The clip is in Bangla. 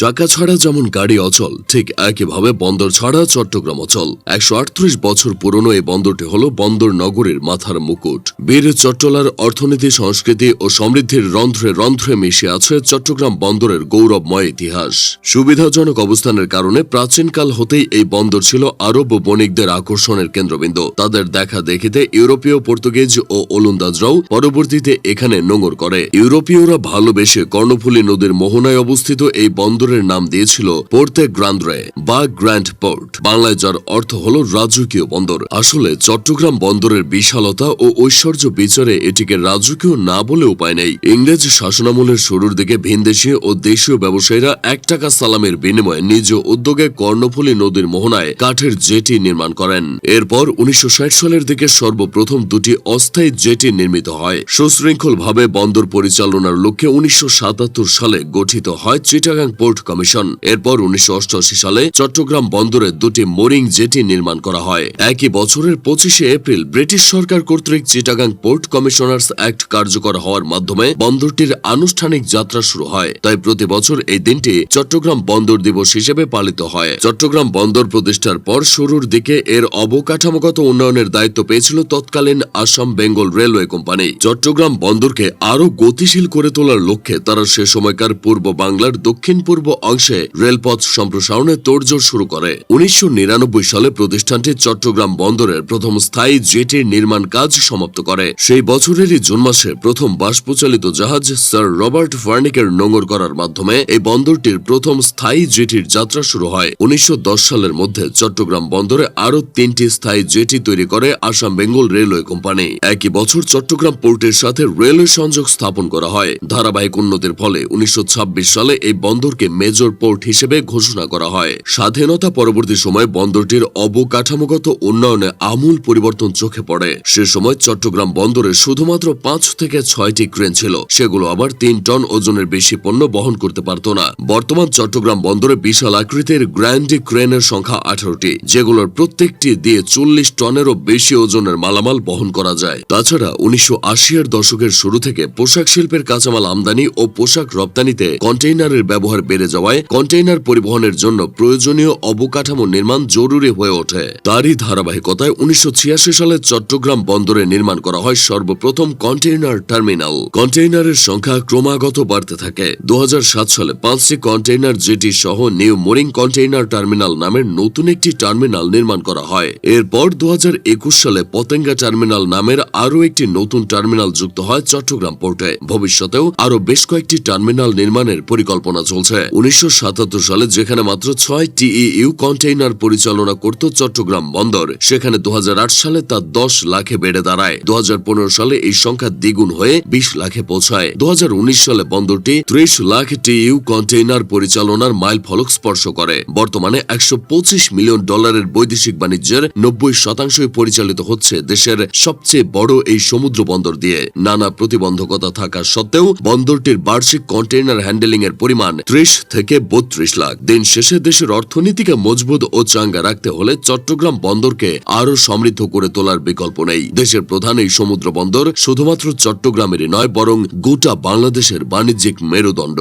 চাকা ছাড়া যেমন গাড়ি অচল, ঠিক একইভাবে বন্দর ছাড়া চট্টগ্রাম অচল। একশো আটত্রিশ বছর পুরনো এই বন্দরটি হল বন্দর নগরীর মাথার মুকুট। বীর চট্টলার অর্থনীতি, সংস্কৃতি ও সমৃদ্ধির রন্ধ্রে রন্ধ্রে মিশে আছে চট্টগ্রাম বন্দরের গৌরবময় ইতিহাস। সুবিধাজনক অবস্থানের কারণে প্রাচীনকাল হতেই এই বন্দর ছিল আরব বণিকদের আকর্ষণের কেন্দ্রবিন্দু। তাদের দেখা দেখিতে ইউরোপীয় পর্তুগিজ ও ওলন্দাজরাও পরবর্তীতে এখানে নোঙর করে। ইউরোপীয়রা ভালোবেসে কর্ণফুলী নদীর মোহনায় অবস্থিত এই বন্দরের নাম দিয়েছিল পোর্তে গ্রান্দ্রে বা গ্র্যান্ড পোর্ট। বাংলায় যার অর্থ হল রাজকীয় বন্দর। আসলে চট্টগ্রাম বন্দরের বিশালতা ও ঐশ্বর্য বিচারে এটিকে রাজকীয় না বলে উপায় নেই। ইংরেজ শাসনামলের শুরুর দিকে ভিনদেশীয় ও দেশীয় ব্যবসায়ীরা এক টাকা সালামের বিনিময়ে নিজ উদ্যোগে কর্ণফুলী নদীর মোহনায় কাঠের জেটি নির্মাণ করেন। এরপর উনিশশো ষাট সালের দিকে সর্বপ্রথম দুটি অস্থায়ী জেটি নির্মিত হয়। সুশৃঙ্খলভাবে বন্দর পরিচালনার লক্ষ্যে উনিশশো সাতাত্তর সালে গঠিত হয় চিটাগাং পোর্ট কমিশন এরপর উনিশশো অষ্টআশি সালে চট্টগ্রাম বন্দরে দুটি মোরিং জেটি নির্মাণ করা হয়। একই বছরের পঁচিশে এপ্রিল ব্রিটিশ সরকার কর্তৃক চিটাগাং পোর্ট কমিশনার্স অ্যাক্ট কার্যকর হওয়ার মাধ্যমে বন্দরটির আনুষ্ঠানিক যাত্রা শুরু হয়। তাই প্রতি বছর এই দিনটি চট্টগ্রাম বন্দর দিবস হিসেবে পালিত হয়। চট্টগ্রাম বন্দর প্রতিষ্ঠার পর শুরুর দিকে এর অবকাঠামোগত উন্নয়নের দায়িত্ব পেয়েছিল তৎকালীন Assam Bengal railway company. Chattogram বন্দরকে আরও গতিশীল করে তোলার লক্ষ্যে তারা সে সময়কার পূর্ব বাংলার দক্ষিণ পূর্ব অংশে রেলপথ সম্প্রসারণে তোড়জোড় শুরু করে। উনিশশো নিরানব্বই সালে প্রতিষ্ঠানটি চট্টগ্রাম বন্দরের প্রথম স্থায়ী জেটির নির্মাণ কাজ সমাপ্ত করে। সেই বছরেরই জুন মাসে প্রথম বাষ্পচালিত জাহাজ স্যার রবার্ট ফার্নিকের নোঙর করার মাধ্যমে এই বন্দরটির প্রথম স্থায়ী জেটির যাত্রা শুরু হয়। উনিশশো দশ সালের মধ্যে চট্টগ্রাম বন্দরে আরও তিনটি স্থায়ী জেটি তৈরি করে আসাম বেঙ্গল রেলওয়ে কোম্পানি। একই বছর চট্টগ্রাম পোর্টের সাথে রেলওয়ে সংযোগ স্থাপন করা হয়। ধারাবাহিক উন্নতির ফলে উনিশশো ছাব্বিশ সালে এই বন্দরকে মেজর পোর্ট হিসেবে ঘোষণা করা হয়। স্বাধীনতা পরবর্তী সময়ে বন্দরটির অবকাঠামোগত উন্নয়নে আমূল পরিবর্তন চোখে পড়ে। সে সময় চট্টগ্রাম বন্দরে শুধুমাত্র পাঁচ থেকে ছয়টি ক্রেন ছিল। সেগুলো আবার তিন টন ওজনের বেশি পণ্য বহন করতে পারত না। বর্তমান চট্টগ্রাম বন্দরে বিশাল আকৃতির গ্র্যান্ডি ক্রেনের সংখ্যা আঠারোটি, যেগুলোর প্রত্যেকটি দিয়ে চল্লিশ টনেরও বেশি ওজনের মালামাল বহন করা যায়। তাছাড়া উনিশশো এর দশকের শুরু থেকে পোশাক শিল্পের কাঁচামাল আমদানি ও পোশাক রপ্তানিতে কন্টেইনারের ব্যবহার বেড়ে যাওয়ায় কন্টেইনার পরিবহনের জন্য প্রয়োজনীয় অবকাঠামো নির্মাণ জরুরি হয়ে ওঠে। তারই ধারাবাহিকতায় উনিশশো ছিয়াশি সালে চট্টগ্রাম বন্দরে নির্মাণ করা হয় সর্বপ্রথম কন্টেইনার টার্মিনাল। কন্টেইনারের সংখ্যা ক্রমাগত বাড়তে থাকে। দু হাজার সাত সালে পাঁচটি কন্টেইনার জেটি সহ নিউ মোরিং কন্টেইনার টার্মিনাল নামের নতুন একটি টার্মিনাল নির্মাণ করা হয়। এরপর দু হাজার একুশ সালে পতেঙ্গা টার্মিনাল নামের আরও একটি নতুন টার্মিনাল যুক্ত হয় চট্টগ্রাম পোর্টে। ভবিষ্যতেও আরও বেশ কয়েকটি টার্মিনাল নির্মাণের পরিকল্পনা চলছে। উনিশশো সাতাত্তর সালে যেখানে মাত্র ছয় টিইউ কন্টেইনার পরিচালনা করত চট্টগ্রাম বন্দর, সেখানে দু হাজার আট সালে তা দশ লাখে বেড়ে দাঁড়ায়। দু হাজার পনেরো সালে এই সংখ্যা দ্বিগুণ হয়ে বিশ লাখে পৌঁছায়। দু হাজার উনিশ সালে বন্দরটি ত্রিশ লাখ টিইউ কন্টেইনার পরিচালনার মাইল ফলক স্পর্শ করে। বর্তমানে একশো পঁচিশ মিলিয়ন ডলারের বৈদেশিক বাণিজ্যের নব্বই শতাংশই পরিচালিত হচ্ছে দেশের সবচেয়ে বড় এই সমুদ্র বন্দর দিয়ে। নানা প্রতিবন্ধকতা থাকা সত্ত্বেও বন্দরটির বার্ষিক কন্টেইনার হ্যান্ডেলিং এর পরিমাণ ত্রিশ থেকে বত্রিশ লাখ। দিন শেষে দেশের অর্থনীতিকে মজবুত ও চাঙ্গা রাখতে হলে চট্টগ্রাম বন্দরকে আরও সমৃদ্ধ করে তোলার বিকল্প নেই। দেশের প্রধান এই সমুদ্র বন্দর শুধুমাত্র চট্টগ্রামেরই নয়, বরং গোটা বাংলাদেশের বাণিজ্যিক মেরুদণ্ড।